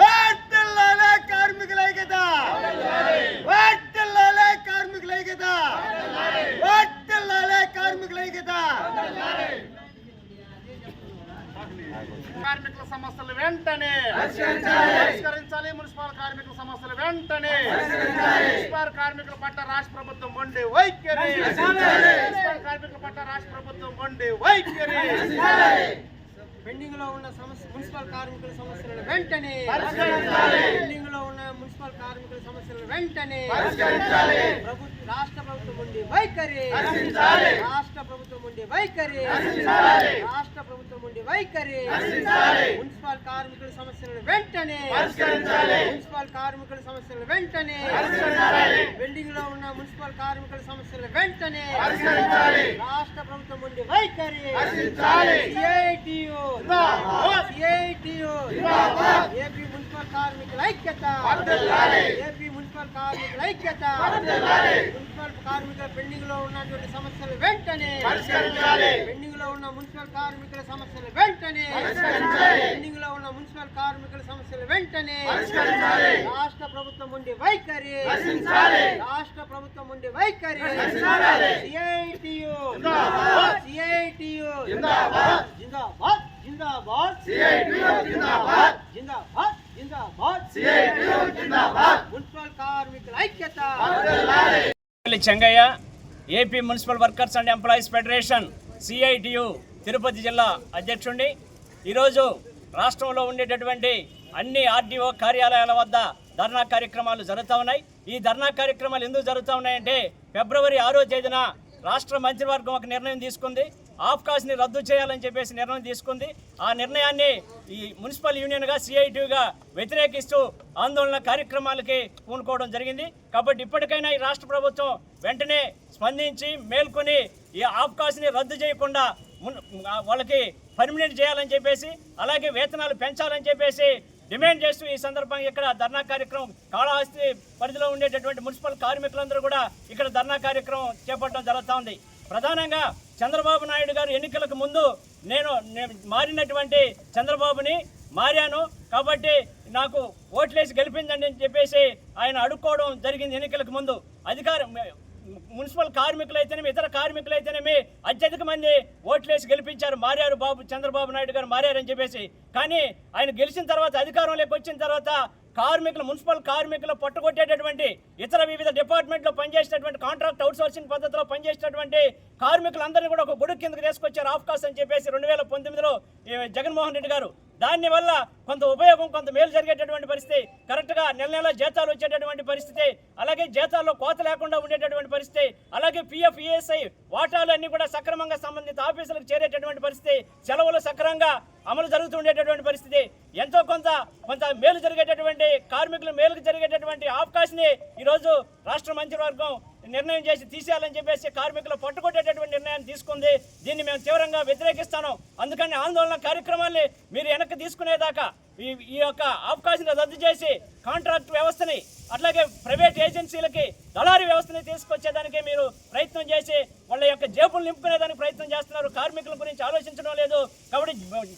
వర్ధిల్లాలే కార్మికుల ఐక్యత. వర్ధిల్లాలే కార్మికుల ఐక్యత. వర్ధిల్లాలే కార్మికుల ఐక్యత. కార్మికుల సమస్యలు వెంటనే పరిష్కరించాలి. మున్సిపల్ కార్మికుల సమస్యలు వెంటనే మున్సిపల్ కార్మికుల పట్ల రాష్ట్ర ప్రభుత్వం మొండి వైఖరి. మున్సిపల్ కార్మికుల పట్ల రాష్ట్ర ప్రభుత్వం మొండి వైఖరి. పెండింగ్లో ఉన్న సమస్య మున్సిపల్ కార్మికుల సమస్యలను వెంటనే. పెండింగ్లో ఉన్న మున్సిపల్ కార్మికుల సమస్యలను వెంటనే. ప్రభుత్వ రాష్ట్ర ప్రభుత్వం ఉండి వైఖరి. రాష్ట్ర ప్రభుత్వం ఉండి వైఖరి. రాష్ట్ర ప్రభుత్వం ఉండి వైఖరి. మున్సిపల్ కార్మికుల సమస్యలను వెంటనే. మున్సిపల్ కార్మికుల సమస్యలను వెంటనే పరిష్కరించాలి. పెండింగ్లో ఉన్న మున్సిపల్ కార్మికుల సమస్యలను వెంటనే. రాష్ట్ర ప్రభుత్వం ఉండి వైఖరి. ఏపీ మున్సిపల్ కార్మికుల ఐక్యత. ఏపీ మున్సిపల్ కార్మికుల ఐక్యత. కార్మికుల పెండింగ్లో ఉన్నటువంటి సమస్యలు వెంటనే పరిష్కరించాలి. పెండింగ్లో ఉన్న మున్సిపల్ కార్మికుల సమస్యలు వెంటనే పరిష్కరించాలి. పెండింగ్లో ఉన్న మున్సిపల్ కార్మికుల సమస్యలు వెంటనే పరిష్కరించాలి. రాష్ట్ర ప్రభుత్వం ఉండి వైఖరి. రాష్ట్ర ప్రభుత్వం ఉండి వైఖరి. సిఐటియు జిందాబాద్. సిఐటియు జిందాబాద్. జిందాబాద్ జిందాబాద్ సిఐటియు జిందాబాద్. జిందాబాద్ జిందాబాద్ సిఐటియు జిందాబాద్. మున్సిపల్ కార్మికుల ఐక్యత వర్ధిల్లాలి. Chengaiah AP municipal workers and employees federation CITU Tirupati జిల్లా అధ్యక్షుడిని ఈరోజు రాష్ట్రంలో ఉండేటటువంటి అన్ని ఆర్డీఓ కార్యాలయాల వద్ద ధర్నా కార్యక్రమాలు జరుగుతూ ఉన్నాయి ఈ ధర్నా కార్యక్రమాలు ఎందుకు జరుగుతూ ఉన్నాయంటే ఫిబ్రవరి ఆరో తేదీన రాష్ట్ర మంత్రివర్గం ఒక నిర్ణయం తీసుకుంది ఆఫ్కాస్ని రద్దు చేయాలని చెప్పేసి నిర్ణయం తీసుకుంది. ఆ నిర్ణయాన్ని ఈ మున్సిపల్ యూనియన్గా సిఐటిగా వ్యతిరేకిస్తూ ఆందోళన కార్యక్రమాలకి పూనుకోవడం జరిగింది. కాబట్టి ఇప్పటికైనా ఈ రాష్ట్ర ప్రభుత్వం వెంటనే స్పందించి మేల్కొని ఈ ఆఫ్కాస్ని రద్దు చేయకుండా వాళ్ళకి పర్మినెంట్ చేయాలని చెప్పేసి అలాగే వేతనాలు పెంచాలని చెప్పేసి డిమాండ్ చేస్తూ ఈ సందర్భంగా ఇక్కడ ధర్నా కార్యక్రమం కాళహస్తి పరిధిలో ఉండేటటువంటి మున్సిపల్ కార్మికులందరూ కూడా ఇక్కడ ధర్నా కార్యక్రమం చేపట్టడం జరుగుతూ ఉంది. ప్రధానంగా చంద్రబాబు నాయుడు గారు ఎన్నికలకు ముందు నేను నేను మారినటువంటి చంద్రబాబుని మారాను. కాబట్టి నాకు ఓట్లేసి గెలిపించండి అని చెప్పేసి ఆయన అడుక్కోవడం జరిగింది ఎన్నికలకు ముందు. అధికారం మున్సిపల్ కార్మికులు అయితేనేమి ఇతర కార్మికులు అయితేనేమి అత్యధిక మంది ఓట్లేసి గెలిపించారు. మారారు బాబు చంద్రబాబు నాయుడు గారు మారారని చెప్పేసి. కానీ ఆయన గెలిచిన తర్వాత అధికారంలోకి వచ్చిన తర్వాత కార్మికులు మున్సిపల్ కార్మికులు పట్టుకొట్టేటటువంటి ఇతర వివిధ డిపార్ట్మెంట్లో పనిచేసేటటువంటి కాంట్రాక్ట్ అవుట్సోర్సింగ్ పద్ధతిలో పనిచేసేటటువంటి కార్మికులందరినీ కూడా ఒక గొడుగు కిందకు తీసుకొచ్చారు. ఆఫ్కాస్ అని చెప్పేసి రెండు వేల పంతొమ్మిదిలో జగన్మోహన్ రెడ్డి గారు దానివల్ల కొంత ఉపయోగం కొంత మేలు జరిగేటటువంటి పరిస్థితి కరెక్ట్గా నెల నెల జీతాలు వచ్చేటటువంటి పరిస్థితి అలాగే జీతాల్లో కోత లేకుండా ఉండేటటువంటి పరిస్థితి అలాగే పిఎఫ్ ఈఎస్ఐ వాటాలు అన్ని కూడా సక్రమంగా సంబంధిత ఆఫీసులకు చేరేటటువంటి పరిస్థితి సెలవులు సక్రమంగా అమలు జరుగుతుండేటటువంటి పరిస్థితి ఎంతో కొంత కొంత మేలు జరిగేటటువంటి కార్మికులు మేలుకు జరిగేటటువంటి అవకాశాన్ని ఈరోజు రాష్ట్ర మంత్రివర్గం నిర్ణయం చేసి తీసేయాలని చెప్పేసి కార్మికులు పట్టుకొట్టేటటువంటి నిర్ణయాన్ని తీసుకుంది. దీన్ని మేము తీవ్రంగా వ్యతిరేకిస్తాను. అందుకని ఆందోళన కార్యక్రమాల్ని మీరు వెనక్కి తీసుకునేదాకా ఈ ఈ యొక్క అవకాశం రద్దు చేసి కాంట్రాక్ట్ వ్యవస్థని అట్లాగే ప్రైవేట్ ఏజెన్సీలకి దళారీ వ్యవస్థని తీసుకొచ్చేదానికి మీరు ప్రయత్నం చేసి వాళ్ళ యొక్క జేబులు నింపుకునేదానికి ప్రయత్నం చేస్తున్నారు. కార్మికుల గురించి ఆలోచించడం లేదు. కాబట్టి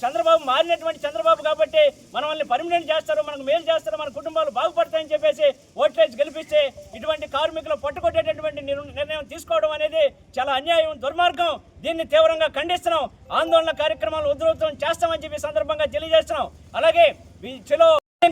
చంద్రబాబు మారినటువంటి చంద్రబాబు కాబట్టి మనల్ని పర్మినెంట్ పర్మనెంట్ చేస్తారు మనకు మేలు చేస్తారు మన కుటుంబాలు బాగుపడతాయని చెప్పేసి ఓట్లేసి గెలిపిస్తే ఇటువంటి కార్మికులు పట్టుకొట్టేటటువంటి నిర్- నిర్ణయం తీసుకోవడం అనేది చాలా అన్యాయం దుర్మార్గం. దీన్ని తీవ్రంగా ఖండిస్తున్నాం. ఆందోళన కార్యక్రమాలు ఉధృతం చేస్తామని చెప్పి సందర్భంగా తెలియజేస్తున్నాం. అలాగే ఈ చలో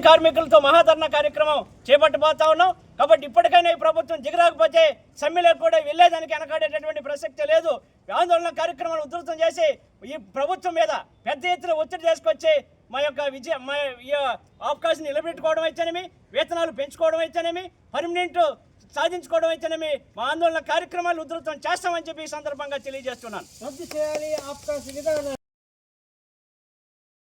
కార్మికులతో మహాధరణ కార్యక్రమం చేపట్టబోతా ఉన్నాం. కాబట్టి ఇప్పటికైనా ఈ ప్రభుత్వం దిగరాకపోతే సమ్మెలకు కూడా వెళ్ళేదానికి వెనకాడేటటువంటి ప్రసక్తి లేదు. ఆందోళన కార్యక్రమాలు ఉధృతం చేసి ఈ ప్రభుత్వం మీద పెద్ద ఎత్తున ఒత్తిడి తీసుకొచ్చి మా యొక్క విజయ మా అవకాశం నిలబెట్టుకోవడం అయితేనేమి వేతనాలు పెంచుకోవడం అయితేనేమి పర్మనెంట్ సాధించుకోవడం అయితేనేమి మా ఆందోళన కార్యక్రమాలు ఉధృతం చేస్తామని చెప్పి ఈ సందర్భంగా తెలియజేస్తున్నాను. రద్దు చేయాలి విధానం